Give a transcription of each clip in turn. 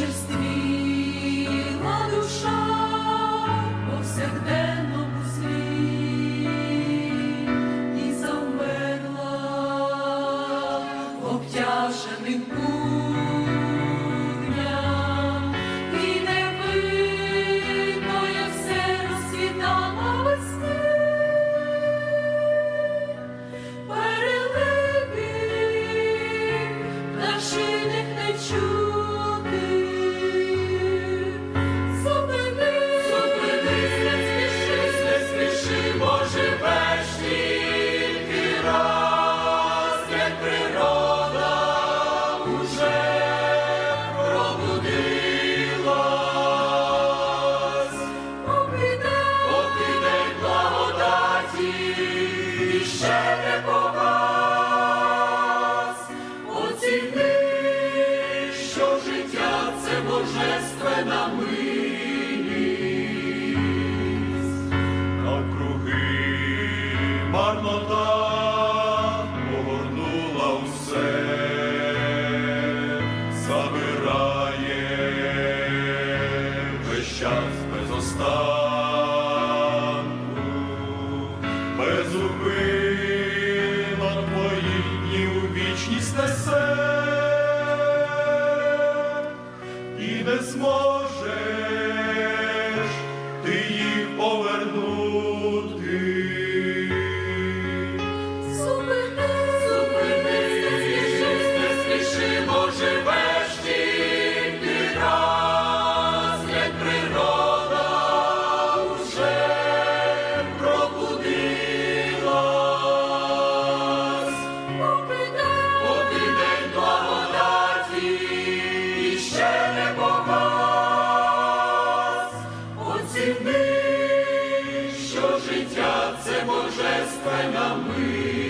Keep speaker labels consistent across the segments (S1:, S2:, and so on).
S1: торжестві. ще не погас. Оціни, що життя це божественна мить.
S2: без мов.
S1: дай нам.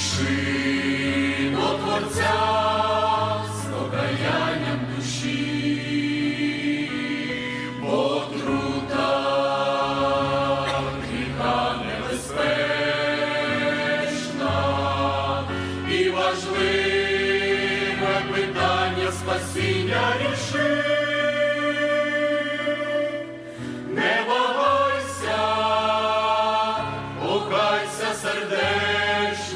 S1: спіши до Творця з покаянням душі, бо трута гріха небезпечна і важливе питання спасіння рішить.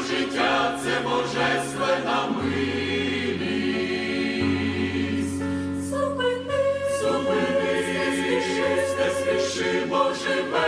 S1: життя це божественна милість. Зупинись, зупинись, не спіши, не спіши, Боже. живе.